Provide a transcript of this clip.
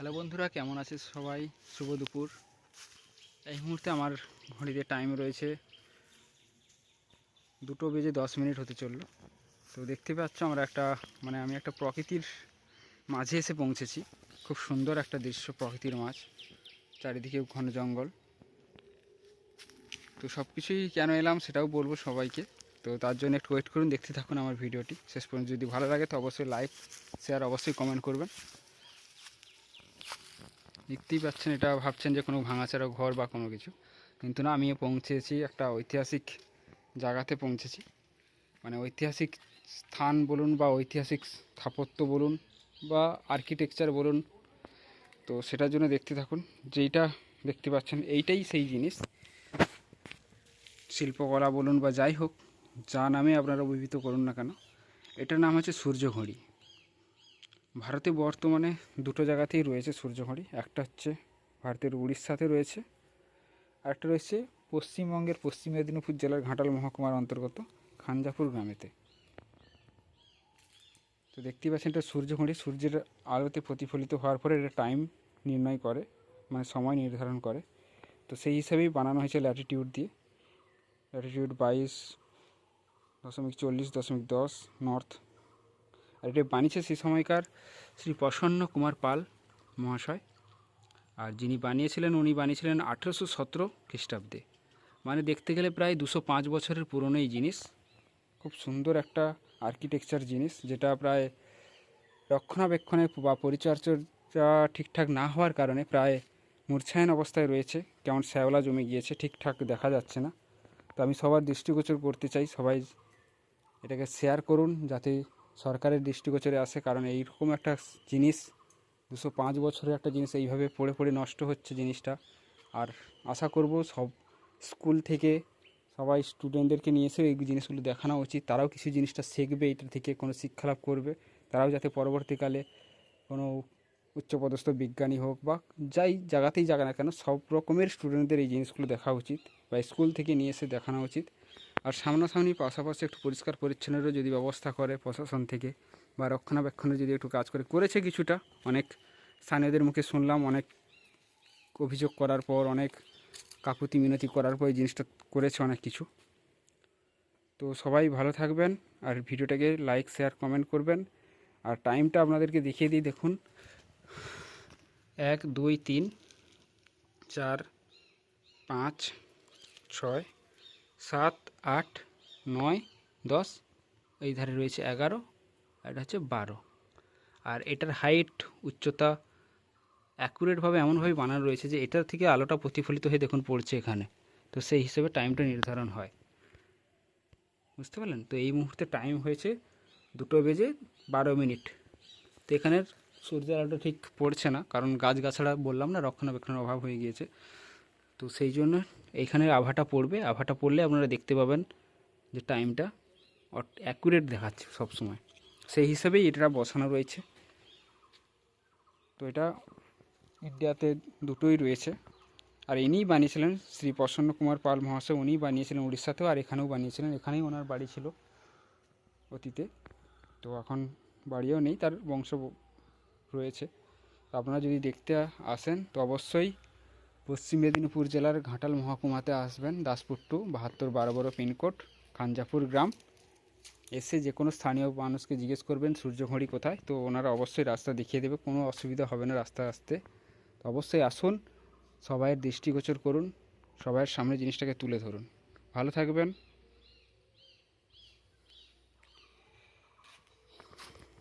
Hello বন্ধুরা, কেমন আছে সবাই? শুভ দুপুর। এই মুহূর্তে আমার ঘড়িতে টাইম রয়েছে দুটো বেজে দশ মিনিট হতে চলল। তো দেখতে পাচ্ছ আমরা একটা মানে আমি একটা প্রকৃতির মাঝে এসে পৌঁছেছি। খুব সুন্দর একটা দৃশ্য, প্রকৃতির মাঝ চারিদিকে ঘন জঙ্গল। তো সব কিছুই কেন এলাম সেটাও বলব সবাইকে। তো তার জন্য একটু ওয়েট করুন, দেখতে থাকুন আমার ভিডিওটি শেষ পর্যন্ত যদি ভালো লাগে তো অবশ্যই লাইক শেয়ার অবশ্যই কমেন্ট করবেন। দেখতেই পাচ্ছেন, এটা ভাবছেন যে কোনো ভাঙাচারা ঘর বা কোনো কিছু। কিন্তু না আমি পৌঁছেছি, একটা ঐতিহাসিক জায়গাতে পৌঁছেছি। মানে ঐতিহাসিক স্থান বলুন বা ঐতিহাসিক স্থাপত্য বলুন বা আর্কিটেকচার বলুন, তো সেটার জন্য দেখতে থাকুন। যেইটা দেখতে পাচ্ছেন, এইটাই সেই জিনিস। শিল্পকলা বলুন বা যাই হোক, যা নামে আপনারা অভিহিত করুন না কেন, এটার নাম হচ্ছে সূর্যঘড়ি। ভারতে বর্তমানে দুটো জায়গাতেই রয়েছে সূর্যঘড়ি একটা হচ্ছে ভারতের উড়িষ্যাতে রয়েছে আর একটা রয়েছে পশ্চিমবঙ্গের পশ্চিম মেদিনীপুর জেলার ঘাটাল মহকুমার অন্তর্গত খানজাপুর গ্রামেতে। তো দেখতেই পাচ্ছেন, এটা সূর্যঘড়ি সূর্যের আলোতে প্রতিফলিত হওয়ার পরে এটা টাইম নির্ণয় করে মানে সময় নির্ধারণ করে। তো সেই হিসাবেই বানানো হয়েছে ল্যাটিটিউড দিয়ে। ল্যাটিটিউড বাইশ দশমিক চল্লিশ দশমিক দশ নর্থ আর এটা বানিয়েছে সেই সময়কার শ্রী প্রসন্ন কুমার পাল মহাশয়। আর যিনি বানিয়েছিলেন, উনি বানিয়েছিলেন আঠেরোশো সতেরো খ্রিস্টাব্দে। মানে দেখতে গেলে প্রায় দুশো পাঁচ বছরের পুরনো এই জিনিস। খুব সুন্দর একটা আর্কিটেকচার জিনিস, যেটা প্রায় রক্ষণাবেক্ষণে বা পরিচর্যা ঠিকঠাক না হওয়ার কারণে প্রায় মূর্ছায়ন অবস্থায় রয়েছে। কেমন শ্যাওলা জমে গিয়েছে, ঠিকঠাক দেখা যাচ্ছে না। তো আমি সবার দৃষ্টিগোচর করতে চাই, সবাই এটাকে শেয়ার করুন, যাতে সরকারের দৃষ্টিগোচরে আসে, কারণ এইরকম একটা জিনিস, দুশো পাঁচ বছরের একটা জিনিস এইভাবে পড়ে পড়ে নষ্ট হচ্ছে জিনিসটা। আর আশা করব সব স্কুল থেকে সবাই স্টুডেন্টদেরকে নিয়ে এসে এই জিনিসগুলো দেখানো উচিত। তারাও কিছু জিনিসটা শিখবে, এটা থেকে কোনো শিক্ষা লাভ করবে। তারাও যাতে পরবর্তীকালে কোনো উচ্চপদস্থ বিজ্ঞানী হোক বা যাই জায়গাতেই জায়গা না কেন, সব রকমের স্টুডেন্টদের এই জিনিসগুলো দেখা উচিত বা স্কুল থেকে নিয়ে এসে দেখানো উচিত। আর সামনাসামনি পাশাপাশি একটু পরিষ্কার পরিচ্ছন্নেরও যদি ব্যবস্থা করে প্রশাসন থেকে বা রক্ষণাবেক্ষণের যদি একটু কাজ করে, করেছে কিছুটা, অনেক স্থানীয়দের মুখে শুনলাম, অনেক অভিযোগ করার পর, অনেক কাকুতি মিনতি করার পর এই জিনিসটা করেছে অনেক কিছু। তো সবাই ভালো থাকবেন আর ভিডিওটাকে লাইক শেয়ার কমেন্ট করবেন। আর টাইমটা আপনাদেরকে দেখিয়ে দিই, দেখুন। এক, দুই, তিন, চার, পাঁচ, ছয়, সাত, আট, নয়, দশ, এই ধারে রয়েছে এগারো এটা হচ্ছে বারো। আর এটার হাইট উচ্চতা অ্যাকুরেটভাবে এমনভাবে বানানো রয়েছে যে এটার থেকে আলোটা প্রতিফলিত হয়ে দেখুন পড়ছে এখানে। তো সেই হিসেবে টাইমটা নির্ধারণ হয়। বুঝতে পারলেন? তো এই মুহূর্তে টাইম হয়েছে দুটো বেজে বারো মিনিট। তো এখানের সূর্যের আলোটা ঠিক পড়ছে না, কারণ গাছগাছড়া বললাম না, রক্ষণাবেক্ষণের অভাব হয়ে গিয়েছে। তো সেই জন্য এইখানের আভাটা পড়বে। আভাটা পড়লে আপনারা দেখতে পাবেন যে টাইমটা অ্যাকুরেট দেখাচ্ছে সবসময়। সেই হিসাবেই এটা বসানো রয়েছে। তো এটা ইন্ডিয়াতে দুটোই রয়েছে। আর ইনিই বানিয়েছিলেন শ্রী প্রসন্ন কুমার পাল মহাশয়, উনিই বানিয়েছিলেন উড়িষ্যাতেও, আর এখানেও বানিয়েছিলেন। এখানেই ওনার বাড়ি ছিল অতীতে। তো এখন বাড়িও নেই, তার বংশ রয়েছে। আপনারা যদি দেখতে আসেন, তো অবশ্যই পশ্চিম মেদিনীপুর জেলার ঘাটাল মহকুমাতে আসবেন, দাসপুর টু বাহাত্তর বারো বারো পিনকোড খানজাপুর গ্রাম। এসে যে কোনো স্থানীয় মানুষকে জিজ্ঞেস করবেন সূর্যঘড়ি কোথায়? তো ওনারা অবশ্যই রাস্তা দেখিয়ে দেবে, কোনো অসুবিধা হবে না রাস্তা আসতে। তো অবশ্যই আসুন, সবাইয়ের দৃষ্টিগোচর করুন, সবাইয়ের সামনে জিনিসটাকে তুলে ধরুন। ভালো থাকবেন।